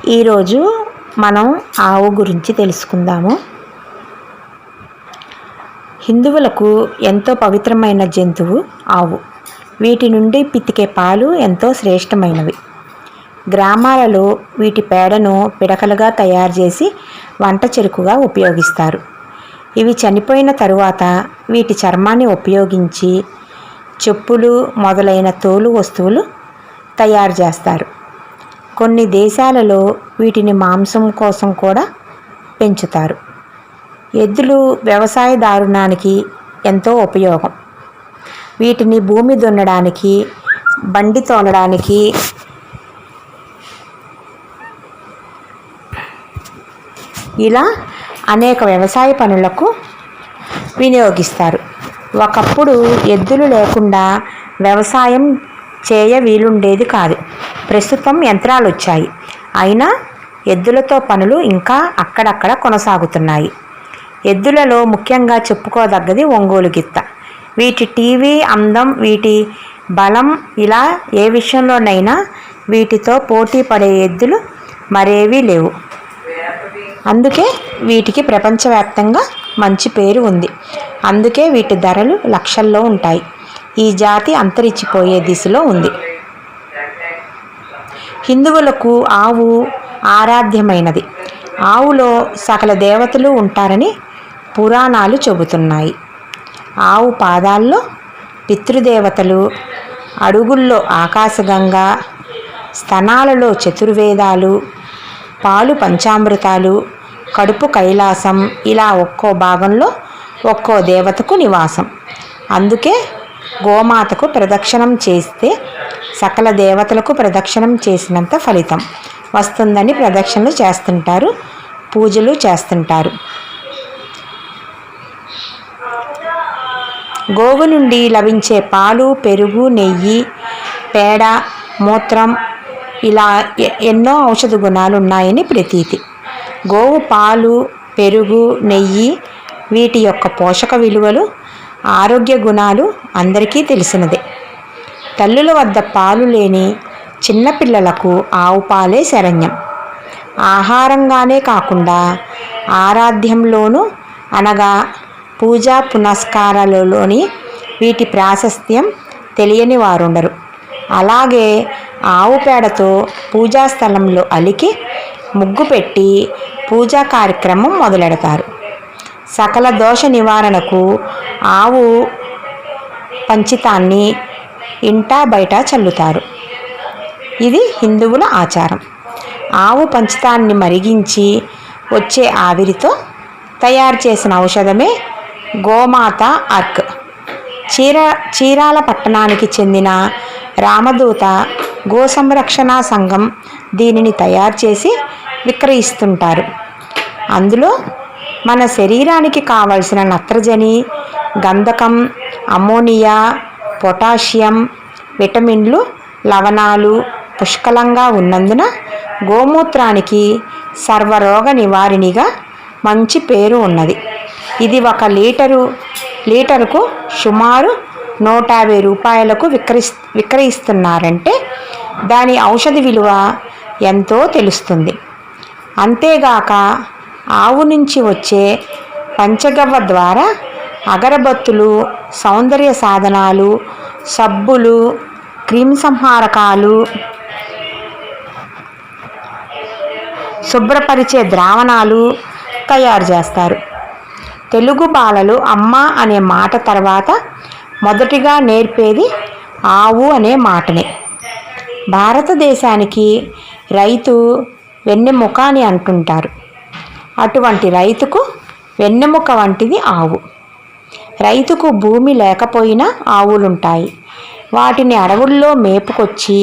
ఈరోజు మనం ఆవు గురించి తెలుసుకుందాము. హిందువులకు ఎంతో పవిత్రమైన జంతువు ఆవు. వీటి నుండి పితికే పాలు ఎంతో శ్రేష్టమైనవి. గ్రామాలలో వీటి పేడను పిడకలుగా తయారు చేసి వంట చెరుకుగా ఉపయోగిస్తారు. ఇవి చనిపోయిన తరువాత వీటి చర్మాన్ని ఉపయోగించి చెప్పులు మొదలైన తోలు వస్తువులు తయారు చేస్తారు. కొన్ని దేశాలలో వీటిని మాంసం కోసం కూడా పెంచుతారు. ఎద్దులు వ్యవసాయ దారుణానికి ఎంతో ఉపయోగం. వీటిని భూమి దున్నడానికి బండి తోలడానికి ఇలా అనేక వ్యవసాయ పనులకు వినియోగిస్తారు. ఒకప్పుడు ఎద్దులు లేకుండా వ్యవసాయం చేయ వీలుండేది కాదు. ప్రస్తుతం యంత్రాలు వచ్చాయి అయినా ఎద్దులతో పనులు ఇంకా అక్కడక్కడ కొనసాగుతున్నాయి. ఎద్దులలో ముఖ్యంగా చెప్పుకోదగ్గది ఒంగోలు గిత్త. వీటి టీవీ అందం వీటి బలం ఇలా ఏ విషయంలోనైనా వీటితో పోటీ పడే ఎద్దులు మరేవీ లేవు. అందుకే వీటికి ప్రపంచవ్యాప్తంగా మంచి పేరు ఉంది. అందుకే వీటి ధరలు లక్షల్లో ఉంటాయి. ఈ జాతి అంతరించిపోయే దిశలో ఉంది. హిందువులకు ఆవు ఆరాధ్యమైనది. ఆవులో సకల దేవతలు ఉంటారని పురాణాలు చెబుతున్నాయి. ఆవు పాదాల్లో పితృదేవతలు అడుగుల్లో ఆకాశగంగ స్తనాలలో చతుర్వేదాలు పాలు పంచామృతాలు కడుపు కైలాసం ఇలా ఒక్కో భాగంలో ఒక్కో దేవతకు నివాసం. అందుకే గోమాతకు ప్రదక్షిణం చేస్తే సకల దేవతలకు ప్రదక్షిణం చేసినంత ఫలితం. వస్తుందని ప్రదక్షిణలు చేస్తుంటారు పూజలు చేస్తుంటారు. గోవు నుండి లభించే పాలు పెరుగు నెయ్యి పేడ మూత్రం ఇలా ఎ- ఎన్నో ఔషధ గుణాలు ఉన్నాయని ప్రతీతి. గోవు పాలు పెరుగు నెయ్యి వీటి యొక్క పోషక విలువలు ఆరోగ్య గుణాలు అందరికీ తెలిసినదే. తల్లుల వద్ద పాలు లేని చిన్నపిల్లలకు ఆవు పాలే శరణ్యం. ఆహారంగానే కాకుండా ఆరాధ్యంలోనూ అనగా పూజా పునస్కారాలలోని వీటి ప్రాశస్త్యం తెలియని వారుండరు. అలాగే ఆవు పేడతో పూజా స్థలంలో అలికి ముగ్గు పెట్టి పూజా కార్యక్రమం మొదలెడతారు. సకల దోష నివారణకు ఆవు పంచితాన్ని ఇంటా బయట చల్లుతారు. ఇది హిందువుల ఆచారం. ఆవు పంచితాన్ని మరిగించి వచ్చే ఆవిరితో తయారు చేసిన ఔషధమే గోమాత అర్క్. చీర చీరాల పట్టణానికి చెందిన రామదూత గో సంరక్షణ సంఘం దీనిని తయారు చేసి విక్రయిస్తుంటారు. అందులో మన శరీరానికి కావలసిన నత్రజని గంధకం అమ్మోనియా పొటాషియం విటమిన్లు లవణాలు పుష్కలంగా ఉన్నందున గోమూత్రానికి సర్వరోగ నివారిణిగా మంచి పేరు ఉన్నది. ఇది ఒక లీటరు లీటరుకు సుమారు నూట యాభై రూపాయలకు విక్రయిస్ విక్రయిస్తున్నారంటే దాని ఔషధ విలువ ఎంతో తెలుస్తుంది. అంతేగాక ఆవు నుంచి వచ్చే పంచగవ్వ ద్వారా అగరబత్తులు సౌందర్య సాధనాలు సబ్బులు క్రిమి సంహారకాలు శుభ్రపరిచే ద్రావణాలు తయారు చేస్తారు. తెలుగు బాలలు అమ్మ అనే మాట తర్వాత మొదటిగా నేర్పేది ఆవు అనే మాటనే. భారతదేశానికి రైతు వెన్నెముక అని అంటుంటారు. అటువంటి రైతుకు వెన్నెముక వంటిది ఆవు. రైతుకు భూమి లేకపోయినా ఆవులుంటాయి. వాటిని అడవుల్లో మేపుకొచ్చి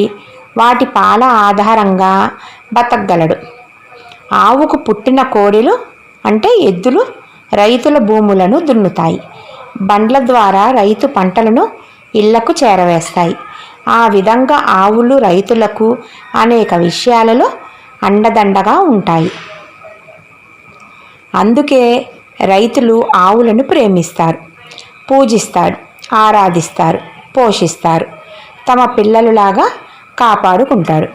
వాటి పాల ఆధారంగా బతకగలడు. ఆవుకు పుట్టిన కోడెలు అంటే ఎద్దులు రైతుల భూములను దున్నుతాయి. బండ్ల ద్వారా రైతు పంటలను ఇళ్ళకు చేరవేస్తాయి. ఆ విధంగా ఆవులు రైతులకు అనేక విషయాలలో అండదండగా ఉంటాయి. అందుకే రైతులు ఆవులను ప్రేమిస్తారు పూజిస్తారు ఆరాధిస్తారు పోషిస్తారు తమ పిల్లలులాగా కాపాడుకుంటారు.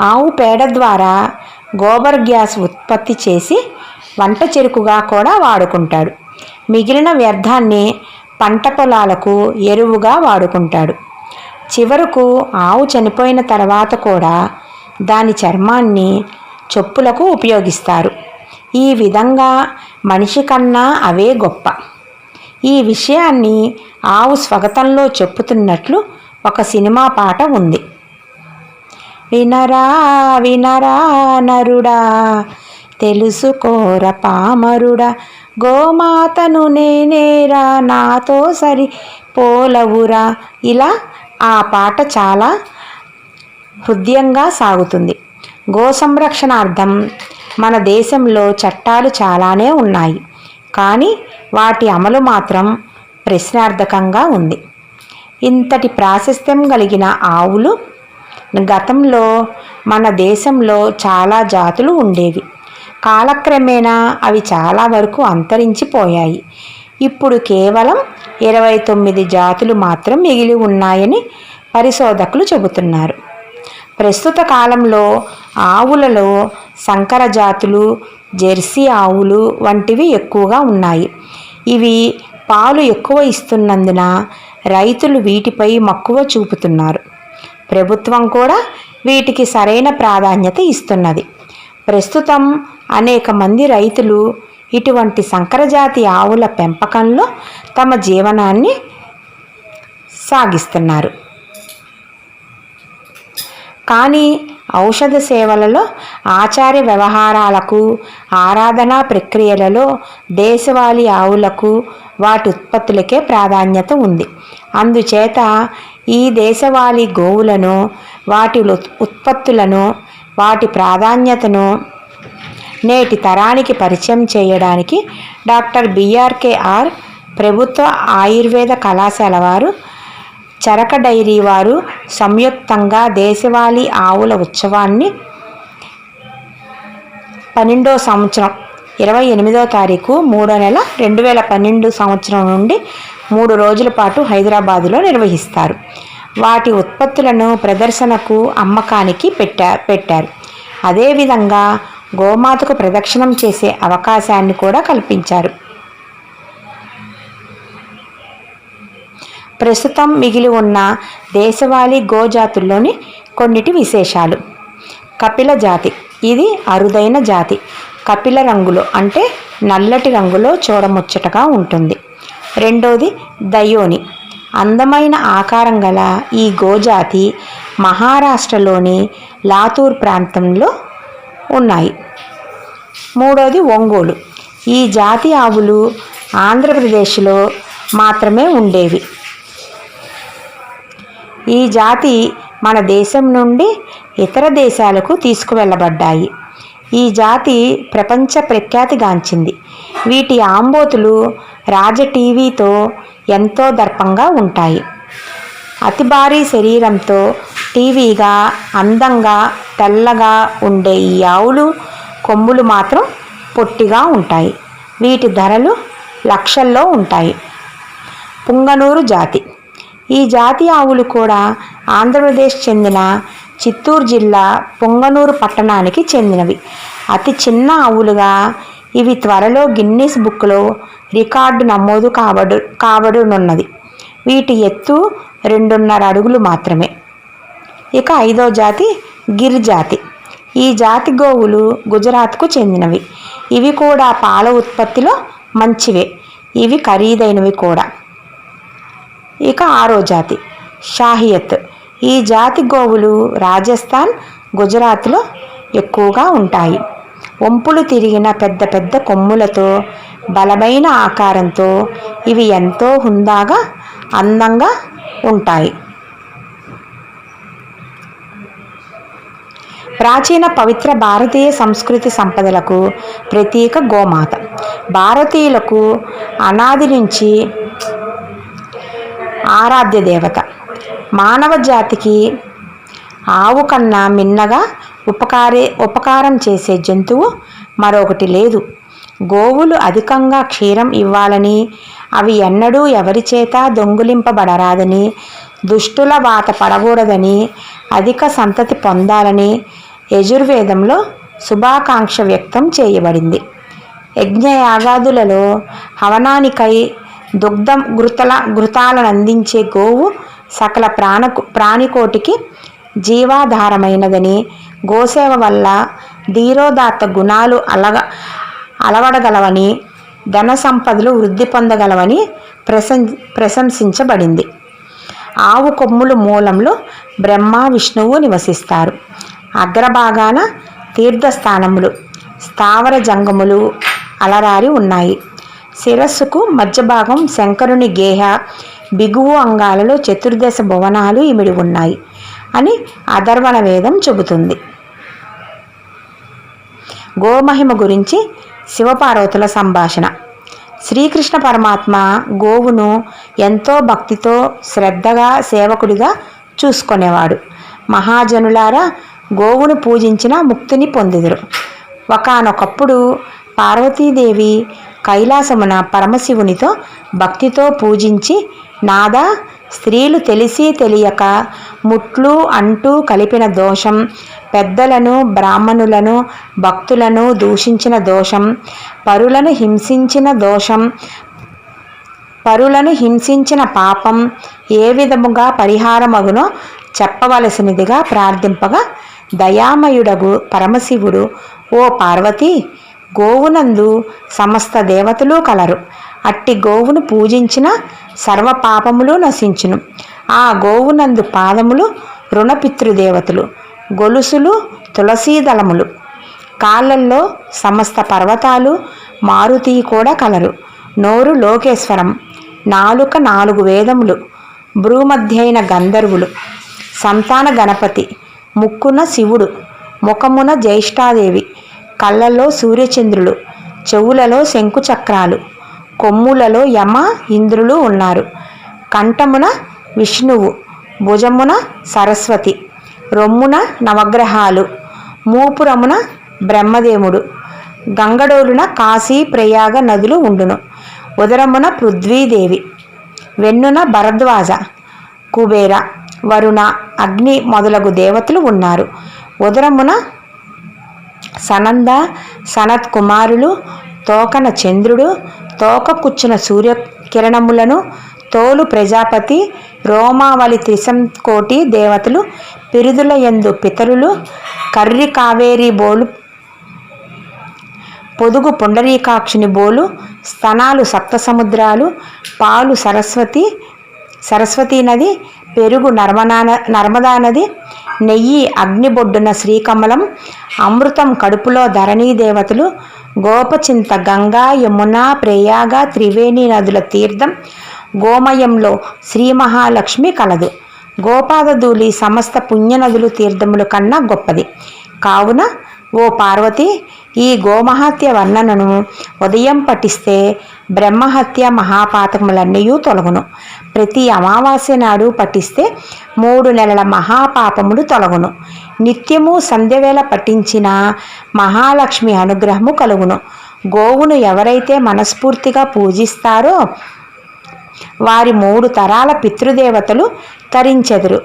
ఆవు పేడ ద్వారా గోబర్ గ్యాస్ ఉత్పత్తి చేసి వంట చెరుకుగా కూడా వాడుకుంటాడు. మిగిలిన వ్యర్థాన్ని పంట పొలాలకు ఎరువుగా వాడుకుంటాడు. చివరకు ఆవు చనిపోయిన తర్వాత కూడా దాని చర్మాన్ని చెప్పులకు ఉపయోగిస్తారు. ఈ విధంగా మనిషి కన్నా అవే గొప్ప. ఈ విషయాన్ని ఆవు స్వగతంలో చెప్పుతున్నట్లు ఒక సినిమా పాట ఉంది. వినరా వినరా నరుడా తెలుసుకోర పామరుడా గోమాతను నేనేరా నాతో సరి పోలవురా. ఇలా ఆ పాట చాలా హృదయంగా సాగుతుంది. గో సంరక్షణార్థం మన దేశంలో చట్టాలు చాలానే ఉన్నాయి. కానీ వాటి అమలు మాత్రం ప్రశ్నార్థకంగా ఉంది. ఇంతటి ప్రాశస్త్యం కలిగిన ఆవులు గతంలో మన దేశంలో చాలా జాతులు ఉండేవి. కాలక్రమేణా అవి చాలా వరకు అంతరించిపోయాయి. ఇప్పుడు కేవలం ఇరవై తొమ్మిది జాతులు మాత్రం మిగిలి ఉన్నాయని పరిశోధకులు చెబుతున్నారు. ప్రస్తుత కాలంలో ఆవులలో సంకర జాతులు జెర్సీ ఆవులు వంటివి ఎక్కువగా ఉన్నాయి. ఇవి పాలు ఎక్కువ ఇస్తున్నందున రైతులు వీటిపై మక్కువ చూపుతున్నారు. ప్రభుత్వం కూడా వీటికి సరైన ప్రాధాన్యత ఇస్తున్నది. ప్రస్తుతం అనేక మంది రైతులు ఇటువంటి సంకరజాతి ఆవుల పెంపకంలో తమ జీవనాన్ని సాగిస్తున్నారు. కానీ ఔషధ సేవలలో ఆచార్య వ్యవహారాలకు ఆరాధనా ప్రక్రియలలో దేశవాళీ ఆవులకు వాటి ఉత్పత్తులకే ప్రాధాన్యత ఉంది. అందుచేత ఈ దేశవాళీ గోవులను వాటి ఉత్పత్తులను వాటి ప్రాధాన్యతను నేటి తరానికి పరిచయం చేయడానికి డాక్టర్ బిఆర్కేఆర్ ప్రభుత్వ ఆయుర్వేద కళాశాల వారు చరక డైరీ వారు సంయుక్తంగా దేశవాళీ ఆవుల ఉత్సవాన్ని పన్నెండో సంవత్సరం ఇరవై ఎనిమిదో తారీఖు మూడో నెల రెండు వేల పన్నెండు సంవత్సరం నుండి మూడు రోజుల పాటు హైదరాబాదులో నిర్వహిస్తారు. వాటి ఉత్పత్తులను ప్రదర్శనకు అమ్మకానికి పెట్టా పెట్టారు. అదేవిధంగా గోమాతకు ప్రదక్షిణం చేసే అవకాశాన్ని కూడా కల్పించారు. ప్రస్తుతం మిగిలి ఉన్న దేశవాళీ గోజాతుల్లోని కొన్నిటి విశేషాలు. కపిల జాతి. ఇది అరుదైన జాతి. కపిల రంగులో అంటే నల్లటి రంగులో చూడముచ్చటగా ఉంటుంది. రెండోది దయోని. అందమైన ఆకారం గల ఈ గోజాతి మహారాష్ట్రలోని లాతూర్ ప్రాంతంలో ఉన్నాయి. మూడోది ఒంగోలు. ఈ జాతి ఆవులు ఆంధ్రప్రదేశ్లో మాత్రమే ఉండేవి. ఈ జాతి మన దేశం నుండి ఇతర దేశాలకు తీసుకువెళ్ళబడ్డాయి. ఈ జాతి ప్రపంచ ప్రఖ్యాతిగాంచింది. వీటి ఆంబోతులు రాజ టీవీతో ఎంతో దర్పంగా ఉంటాయి. అతి భారీ శరీరంతో టీవీగా అందంగా తెల్లగా ఉండే ఈ ఆవులు కొమ్ములు మాత్రం పొట్టిగా ఉంటాయి. వీటి ధరలు లక్షల్లో ఉంటాయి. పుంగనూరు జాతి. ఈ జాతి ఆవులు కూడా ఆంధ్రప్రదేశ్ చెందిన చిత్తూరు జిల్లా పొంగనూరు పట్టణానికి చెందినవి. అతి చిన్న ఆవులుగా ఇవి త్వరలో గిన్నీస్ బుక్లో రికార్డు నమోదు కాబడు కాబడునున్నది. వీటి ఎత్తు రెండున్నర అడుగులు మాత్రమే. ఇక ఐదో జాతి గిర్ జాతి. ఈ జాతి గోవులు గుజరాత్కు చెందినవి. ఇవి కూడా పాల ఉత్పత్తిలో మంచివే. ఇవి ఖరీదైనవి కూడా. ఇక ఆరో జాతి. షాహియత్. ఈ జాతి గోవులు రాజస్థాన్ గుజరాత్లో ఎక్కువగా ఉంటాయి. వంపులు తిరిగిన పెద్ద పెద్ద కొమ్ములతో బలమైన ఆకారంతో ఇవి ఎంతో హుందాగా అందంగా ఉంటాయి. ప్రాచీన పవిత్ర భారతీయ సంస్కృతి సంపదలకు ప్రతీక గోమాత. భారతీయులకు అనాది నుంచి ఆరాధ్య దేవత. మానవ జాతికి ఆవు కన్నా మిన్నగా ఉపకారే ఉపకారం చేసే జంతువు మరొకటి లేదు. గోవులు అధికంగా క్షీరం ఇవ్వాలని అవి ఎన్నడూ ఎవరి చేత దొంగిలింపబడరాదని దుష్టుల వాత పడకూడదని అధిక సంతతి పొందాలని యజుర్వేదంలో శుభాకాంక్ష వ్యక్తం చేయబడింది. యజ్ఞయాగాదులలో హవనానికై దుగ్ధం గృతల గృతాలను అందించే గోవు సకల ప్రాణ ప్రాణికోటికి జీవాధారమైనదని. గోసేవ వల్ల ధీరోదాత్త గుణాలు అలగ అలవడగలవని ధన సంపదలు వృద్ధి పొందగలవని ప్రశం ప్రశంసించబడింది. ఆవు కొమ్ములు మూలంలో బ్రహ్మ విష్ణువు నివసిస్తారు. అగ్రభాగాన తీర్థస్థానములు స్థావర జంగములు అలరారి ఉన్నాయి. శిరస్సుకు మధ్య భాగం శంకరుని గేహ బిగువు అంగాలలో చతుర్దశ భువనాలు ఇమిడి ఉన్నాయి అని అధర్వణ వేదం చెబుతుంది. గోమహిమ గురించి శివపార్వతుల సంభాషణ. శ్రీకృష్ణ పరమాత్మ గోవును ఎంతో భక్తితో శ్రద్ధగా సేవకుడిగా చూసుకునేవాడు. మహాజనులారా గోవును పూజించిన ముక్తిని పొందిదురు. ఒకనొకప్పుడు పార్వతీదేవి కైలాసమున పరమశివునితో భక్తితో పూజించి నాదా స్త్రీలు తెలిసి తెలియక ముట్లు అంటూ కలిపిన దోషం పెద్దలను బ్రాహ్మణులను భక్తులను దూషించిన దోషం పరులను హింసించిన దోషం పరులను హింసించిన పాపం ఏ విధముగా పరిహారమగునో చెప్పవలసినదిగా ప్రార్థింపగా దయామయుడగు పరమశివుడు ఓ పార్వతి గోవునందు సమస్త దేవతలు కలరు. అట్టి గోవును పూజించిన సర్వ పాపములు నశించును. ఆ గోవునందు పాదములు రుణపితృదేవతలు గొలుసులు తులసీదళములు. కాళ్ళల్లో సమస్త పర్వతాలు మారుతి కూడా కలరు. నోరు లోకేశ్వరం నాలుక నాలుగు వేదములు భ్రూమధ్యైన గంధర్వులు. సంతాన గణపతి ముక్కున శివుడు ముఖమున జ్యేష్ఠాదేవి కళ్ళల్లో సూర్యచంద్రులు చెవులలో శంకుచక్రాలు కొమ్ములలో యమ ఇంద్రులు ఉన్నారు. కంఠమున విష్ణువు భుజమున సరస్వతి రొమ్మున నవగ్రహాలు మూపురమున బ్రహ్మదేవుడు గంగడోలున కాశీ ప్రయాగ నదులు ఉండును. ఉదరమున పృథ్వీదేవి వెన్నున భరద్వాజ కుబేర వరుణ అగ్ని మొదలగు దేవతలు ఉన్నారు. ఉదరమున సనంద సనత్ కుమారులు తోకన చంద్రుడు తోక సూర్యకిరణములను తోలు ప్రజాపతి రోమావళి త్రిశంకోటి దేవతలు పిరుదుల ఎందు పితరులు కర్రి కావేరి బోలు పొదుగు పుండరీకాక్షుని బోలు స్తనాలు సప్త సముద్రాలు పాలు సరస్వతి సరస్వతీ నది పెరుగు నర్మనా నర్మదా నది నెయ్యి అగ్నిబొడ్డున శ్రీకమలం అమృతం కడుపులో ధరణీ దేవతలు గోపచింత గంగా యమున ప్రయాగ త్రివేణి నదుల తీర్థం గోమయంలో శ్రీ మహాలక్ష్మి కలదు. గోపాదధూళి సమస్త పుణ్యనదులు తీర్థములు కన్నా గొప్పది. కావున ఓ పార్వతి ఈ గోమహత్య వర్ణనను ఉదయం పఠిస్తే బ్రహ్మహత్య మహాపాతకములన్నీ తొలగును. ప్రతి అమావాస్య నాడు పఠిస్తే మూడు నెలల మహాపాపములు తొలగును. నిత్యము సంధ్యవేళ పఠించిన మహాలక్ష్మి అనుగ్రహము కలుగును. గోవును ఎవరైతే మనస్ఫూర్తిగా పూజిస్తారో వారి మూడు తరాల పితృదేవతలు తరించెదరు.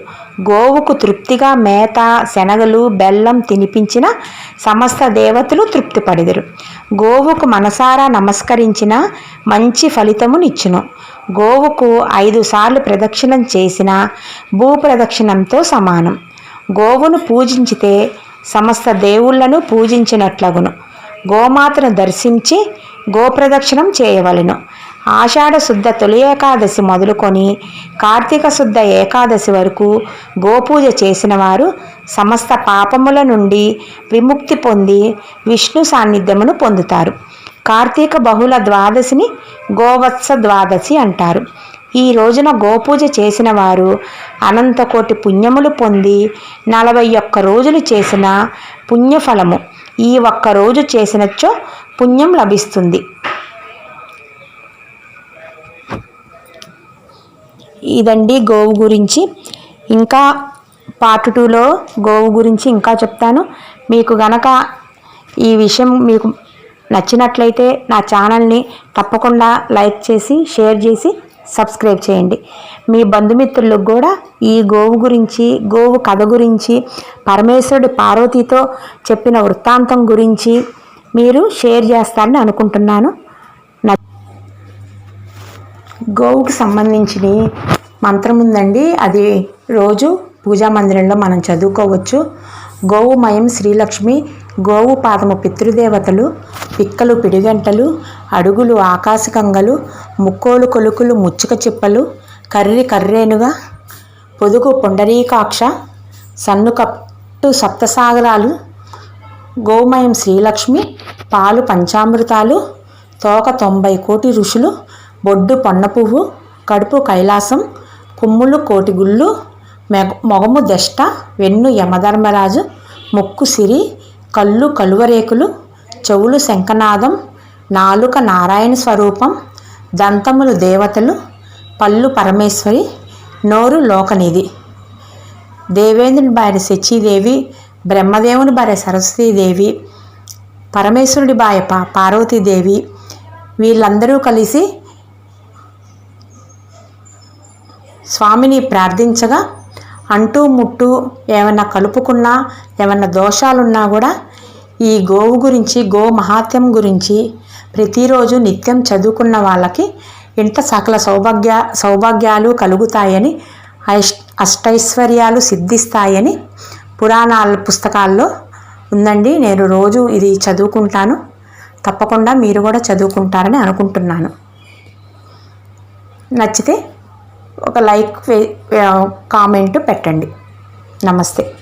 గోవుకు తృప్తిగా మేత శనగలు బెల్లం తినిపించిన సమస్త దేవతలు తృప్తిపడెదరు. గోవుకు మనసారా నమస్కరించిన మంచి ఫలితమునిచ్చును. గోవుకు ఐదు సార్లు ప్రదక్షిణం చేసిన భూప్రదక్షిణంతో సమానం. గోవును పూజించితే సమస్త దేవుళ్ళను పూజించినట్లగును. గోమాతను దర్శించి గోప్రదక్షిణం చేయవలెను. ఆషాఢ శుద్ధ తొలి ఏకాదశి మొదలుకొని కార్తీక శుద్ధ ఏకాదశి వరకు గోపూజ చేసిన వారు సమస్త పాపముల నుండి విముక్తి పొంది విష్ణు సాన్నిధ్యమును పొందుతారు. కార్తీక బహుళ ద్వాదశిని గోవత్స ద్వాదశి అంటారు. ఈ రోజున గోపూజ చేసిన వారు అనంతకోటి పుణ్యములు పొంది నలభై ఒక్క రోజులు చేసిన పుణ్యఫలము. ఈ ఒక్క రోజు చేసినచ్చో పుణ్యం లభిస్తుంది. ఇదండి గోవు గురించి. ఇంకా పార్ట్ టూలో గోవు గురించి ఇంకా చెప్తాను. మీకు గనక ఈ విషయం మీకు నచ్చినట్లయితే నా ఛానల్ని తప్పకుండా లైక్ చేసి షేర్ చేసి సబ్స్క్రైబ్ చేయండి. మీ బంధుమిత్రులకు కూడా ఈ గోవు గురించి గోవు కథ గురించి పరమేశ్వరుడు పార్వతితో చెప్పిన వృత్తాంతం గురించి మీరు షేర్ చేస్తారని అనుకుంటున్నాను. గోవుకి గోవుకు సంబంధించిన మంత్రం ఉందండి. అది రోజు పూజా మందిరంలో మనం చదువుకోవచ్చు. గోవుమయం శ్రీలక్ష్మి గోవు పాదము పితృదేవతలు పిక్కలు పిడిగంటలు అడుగులు ఆకాశకంగలు ముక్కోలు కొలుకులు ముచ్చుక చిప్పలు కర్రి కర్రేనుగా పొదుగు పుండరీకాక్ష సన్నుకట్టు సప్తసాగరాలు గోమయం శ్రీలక్ష్మి పాలు పంచామృతాలు తోక తొంభై కోటి ఋషులు బొడ్డు పొన్న పువ్వు కడుపు కైలాసం కుమ్ములు కోటి గుళ్ళు మెగ మొగము దష్ట వెన్ను యమధర్మరాజు ముక్కు సిరి కళ్ళు కలువరేకులు చెవులు శంఖనాదం నాలుక నారాయణ స్వరూపం దంతములు దేవతలు పళ్ళు పరమేశ్వరి నోరు లోకనిధి. దేవేంద్రుని భార్య శచీదేవి బ్రహ్మదేవుని భార్య సరస్వతీదేవి పరమేశ్వరుడి భార్య పా పార్వతీదేవి వీళ్ళందరూ కలిసి స్వామిని ప్రార్థించగా అంటూ ముట్టు ఏమైనా కలుపుకున్నా ఏమైనా దోషాలున్నా కూడా ఈ గోవు గురించి గో మహాత్యం గురించి ప్రతిరోజు నిత్యం చదువుకున్న వాళ్ళకి ఇంత సకల సౌభాగ్య సౌభాగ్యాలు కలుగుతాయని ఐష్ అష్టైశ్వర్యాలు సిద్ధిస్తాయని పురాణాల పుస్తకాల్లో ఉందండి. నేను రోజు ఇది చదువుకుంటాను. తప్పకుండా మీరు కూడా చదువుకుంటారని అనుకుంటున్నాను. నచ్చితే ఒక లైక్ కామెంట్ పెట్టండి. నమస్తే.